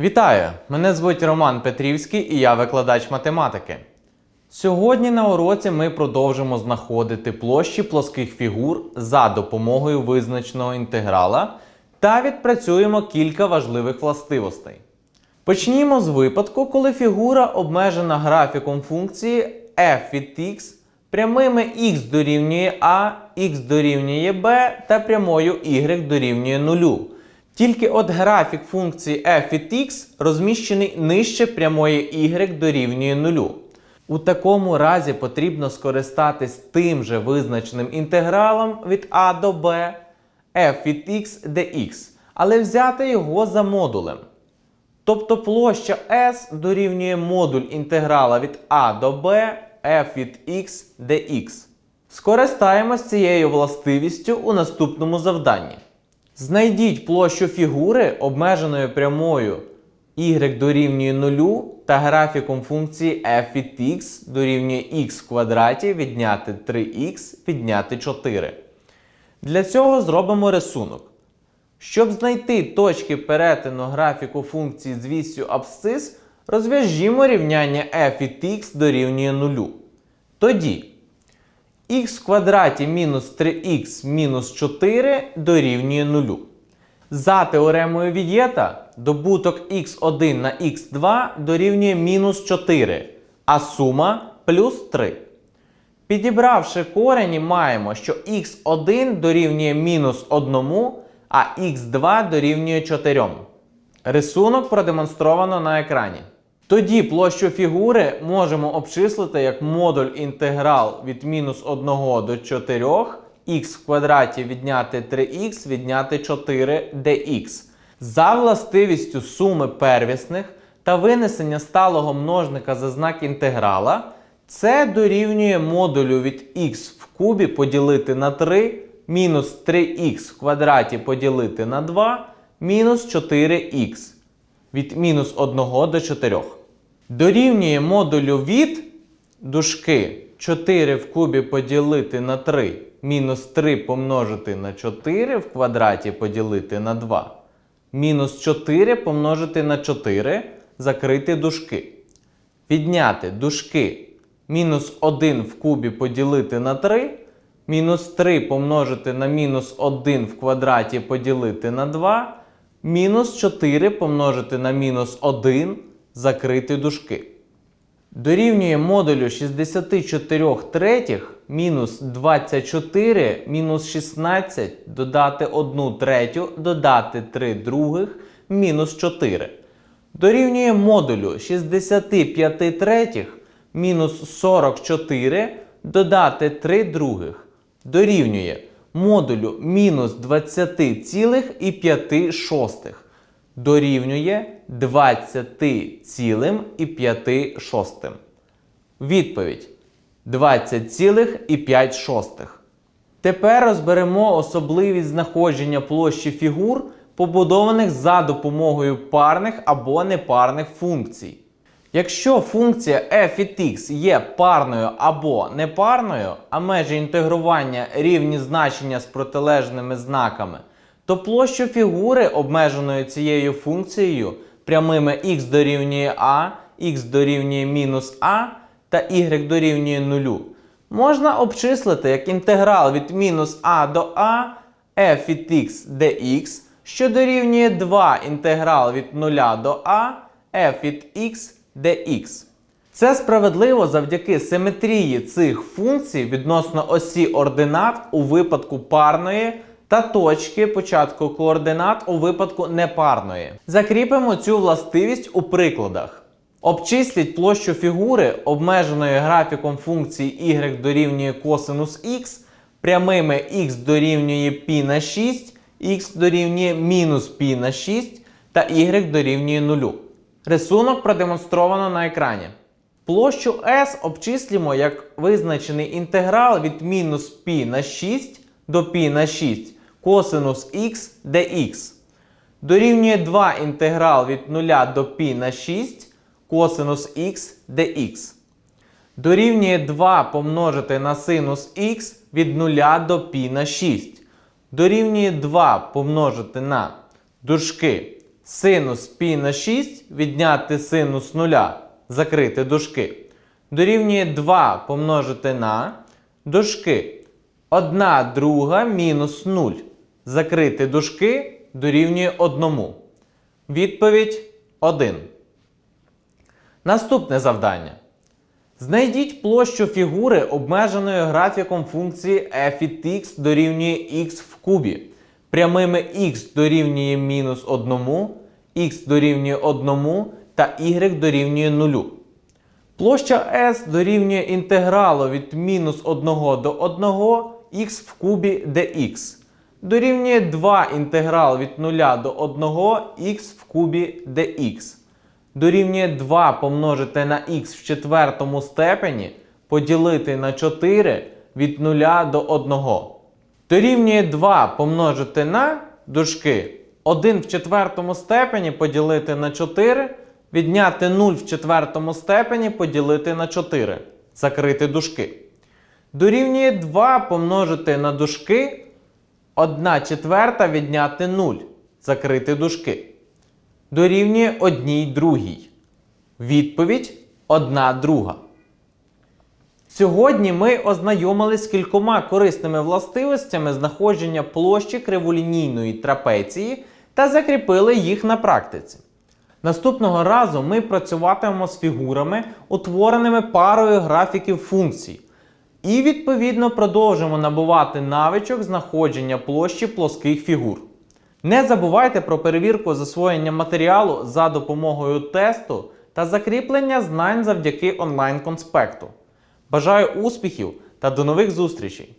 Вітаю! Мене звуть Роман Петрівський і я викладач математики. Сьогодні на уроці ми продовжимо знаходити площі плоских фігур за допомогою визначеного інтеграла та відпрацюємо кілька важливих властивостей. Почнімо з випадку, коли фігура обмежена графіком функції f від x прямими x дорівнює a, x дорівнює b та прямою y дорівнює 0. Тільки от графік функції f від x розміщений нижче прямої y дорівнює 0. У такому разі потрібно скористатись тим же визначеним інтегралом від a до b f від x dx, але взяти його за модулем. Тобто площа S дорівнює модуль інтеграла від a до b f від x dx. Скористаємось цією властивістю у наступному завданні. Знайдіть площу фігури обмеженою прямою y дорівнює 0 та графіком функції f від x дорівнює x в квадраті відняти 3x відняти 4. Для цього зробимо рисунок. Щоб знайти точки перетину графіку функції з вісю абсцис, розв'яжімо рівняння f від x дорівнює 0. Тоді х в квадраті мінус 3х мінус 4 дорівнює 0. За теоремою Вієта добуток х1 на х2 дорівнює мінус 4, а сума плюс 3. Підібравши корені, маємо, що х1 дорівнює мінус 1, а х2 дорівнює 4. Рисунок продемонстровано на екрані. Тоді площу фігури можемо обчислити як модуль інтеграл від мінус 1 до 4 х в квадраті відняти 3х відняти 4 dx. За властивістю суми первісних та винесення сталого множника за знак інтеграла, це дорівнює модулю від х в кубі поділити на 3, мінус 3х в квадраті поділити на 2, мінус 4х від мінус 1 до 4. Дорівнює модулю від дужки 4 в кубі поділити на 3, мінус 3 помножити на 4 в квадраті поділити на 2, мінус 4 помножити на 4, закрити дужки. Відняти дужки мінус 1 в кубі поділити на 3, мінус 3 помножити на мінус 1 в квадраті поділити на 2, мінус 4 помножити на мінус 1, закрити дужки. Дорівнює модулю 64 третіх мінус 24 мінус 16 додати 1 третю додати 3 других мінус 4. Дорівнює модулю 65 третіх мінус 44 додати 3 других. Дорівнює модулю мінус 20,5 дорівнює 20,5. Відповідь 20,5. Тепер розберемо особливість знаходження площі фігур, побудованих за допомогою парних або непарних функцій. Якщо функція f від x є парною або непарною, а межі інтегрування рівні значення з протилежними знаками, то площу фігури, обмеженої цією функцією, прямими x дорівнює a, x дорівнює мінус a та y дорівнює 0, можна обчислити як інтеграл від мінус a до a f від x dx, що дорівнює 2 інтеграл від 0 до a f від x dx. Це справедливо завдяки симетрії цих функцій відносно осі ординат у випадку парної та точки початку координат у випадку непарної. Закріпимо цю властивість у прикладах. Обчисліть площу фігури, обмеженої графіком функції y дорівнює косинус x, прямими x дорівнює π на 6, x дорівнює мінус π на 6 та y дорівнює 0. Рисунок продемонстровано на екрані. Площу S обчислюємо як визначений інтеграл від мінус π на 6 до π на 6 косинус х dx. Дорівнює 2 інтеграл від 0 до π на 6 косинус х dx. Дорівнює 2 помножити на синус х від 0 до π на 6. Дорівнює 2 помножити на дужки Синус пі на 6 відняти синус 0, закрити дужки. Дорівнює 2 помножити на дужки. 1 друга мінус 0. Закрити дужки дорівнює 1. Відповідь 1. Наступне завдання. Знайдіть площу фігури, обмеженої графіком функції f від x дорівнює x в кубі. Прямими x дорівнює мінус 1, x дорівнює 1 та y дорівнює 0. Площа S дорівнює інтегралу від мінус 1 до 1 x в кубі dx. Дорівнює 2 інтеграл від 0 до 1 x в кубі dx. Дорівнює 2 помножити на х в четвертому степені поділити на 4 від 0 до 1. Дорівнює 2 помножити на дужки 1 в четвертому степені поділити на 4, відняти 0 в четвертому степені поділити на 4. Закрити дужки. Дорівнює 2 помножити на дужки 1 четверта відняти 0. Закрити дужки. Дорівнює 1 другій. Відповідь 1 друга. Сьогодні ми ознайомились з кількома корисними властивостями знаходження площі криволінійної трапеції та закріпили їх на практиці. Наступного разу ми працюватимемо з фігурами, утвореними парою графіків функцій. І відповідно продовжимо набувати навичок знаходження площі плоских фігур. Не забувайте про перевірку засвоєння матеріалу за допомогою тесту та закріплення знань завдяки онлайн-конспекту. Бажаю успіхів та до нових зустрічей!